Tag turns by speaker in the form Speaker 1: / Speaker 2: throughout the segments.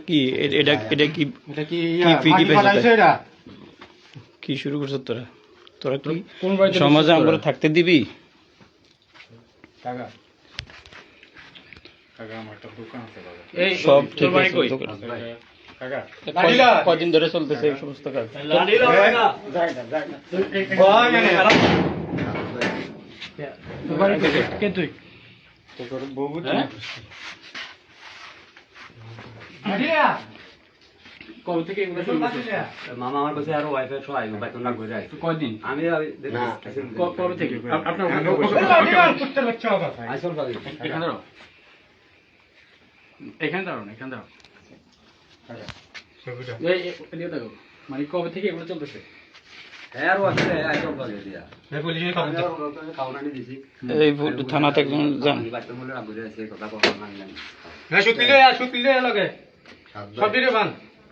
Speaker 1: কি
Speaker 2: কি? শুরু করছ তোরা তোরা কি সমাজে আমরা থাকতে দিবি
Speaker 3: কাকা কাকা আমার একটা দোকান আছে বাবা
Speaker 2: সব ঠিক আছে তোকে-
Speaker 3: কাকা
Speaker 2: কয়- কয়দিন ধরে চলতেছে এই সমস্ত কাজ কে তুই
Speaker 3: বউ
Speaker 2: হ্যাঁ? কবে থেকে এগুলো শুরু করছিস?
Speaker 1: মামা আমার কাছে আরও ওয়াইফাই সহ আইবো বাইতুল না করে আইবো
Speaker 2: কয়দিন
Speaker 1: আমি
Speaker 2: কবে থেকে আপনার
Speaker 1: আসল পাবি
Speaker 2: এখানে এখানে দাঁড়াও না এখানে এদিকে দেখো মানে কবে থেকে এগুলো চলতেছে?
Speaker 1: হ্যাঁ
Speaker 2: থানাতে একজন যান।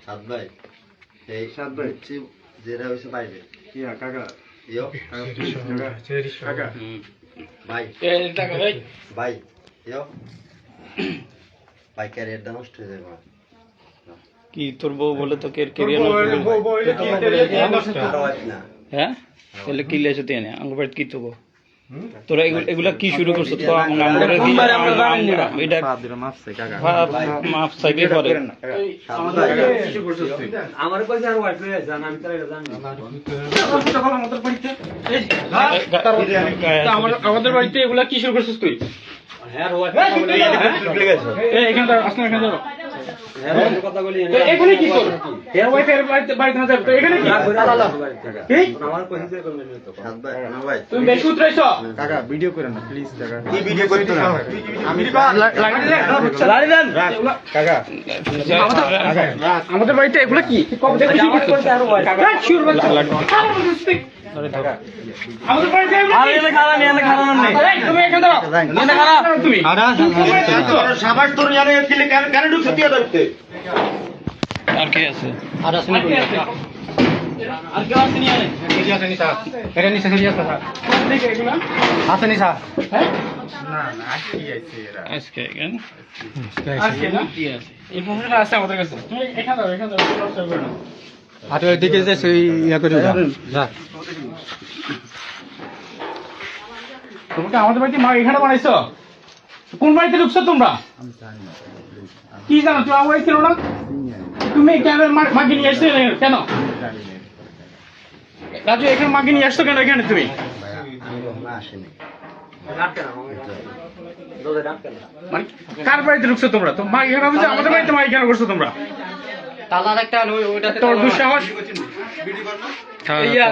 Speaker 4: সাত ভাই। এই সাত ভাই। যেটা হয়েছে বাইরে।
Speaker 3: ইয়া। কাকা?
Speaker 4: ভাই। ভাই। ভাই ক্যারিয়ারটা নষ্ট হয়ে যাবে
Speaker 2: কি তোর বউ বলে তো কে কে
Speaker 4: আর
Speaker 2: হ্যাঁ? তাহলে কি লেছো তুই কি তো গো? তোরা এগুলা কি শুরু করছ? তো আমরা আমরা এটা মাপ চাইবে করে
Speaker 1: আমার কাছে আর ওয়াইফাই আছে আমি তার জানি।
Speaker 2: আমাদের বাড়িতে এগুলা কি শুরু করছিস তুই?
Speaker 1: আর ওয়াইফাই
Speaker 2: এই এখানে দাঁড়াও আসলে এখানে দাঁড়াও।
Speaker 1: ওর কথা বলি
Speaker 2: তো এখানে কি কর? এর ওয়াইফাই এর বাড়িতে বাড়িতে না যাবে তো এখানে কি?
Speaker 1: আমার কইছে করবেন তো?
Speaker 4: সাত ভাই না ভাই।
Speaker 2: তুমি বেশি উতরাইছো?
Speaker 3: কাকা ভিডিও করেন না প্লিজ কাকা।
Speaker 4: কি ভিডিও করতে না
Speaker 3: আমি
Speaker 2: লাড়ি দেন।
Speaker 3: কাকা।
Speaker 2: আমাদের বাড়িতে এগুলা কি? আরে কি আছে
Speaker 3: আর আসেন
Speaker 2: হ্যাঁ আছে আমাদের কাছে তুমি এখানে না
Speaker 3: হাতে দিকে যে সেই ইয়া করে যা। যা
Speaker 2: আমাদের বাড়িতে মা এখানে বানাইছো? কোন বাড়িতে ঢুকছো তোমরা? কি জানো তুমি আমার ছিল না? তুমি কেন মা- মাকে নিয়ে আসছো এখানে? কেন? রাজু এখানে মাকে নিয়ে আসছো কেন এখানে তুমি? মানে কার বাড়িতে ঢুকছো তোমরা? তো মা এখানে আমাদের বাড়িতে মা এখানে করছ তোমরা।
Speaker 1: তালার একটা ওই ওইটাতে
Speaker 2: তোর দুঃসাহস? ইয়া।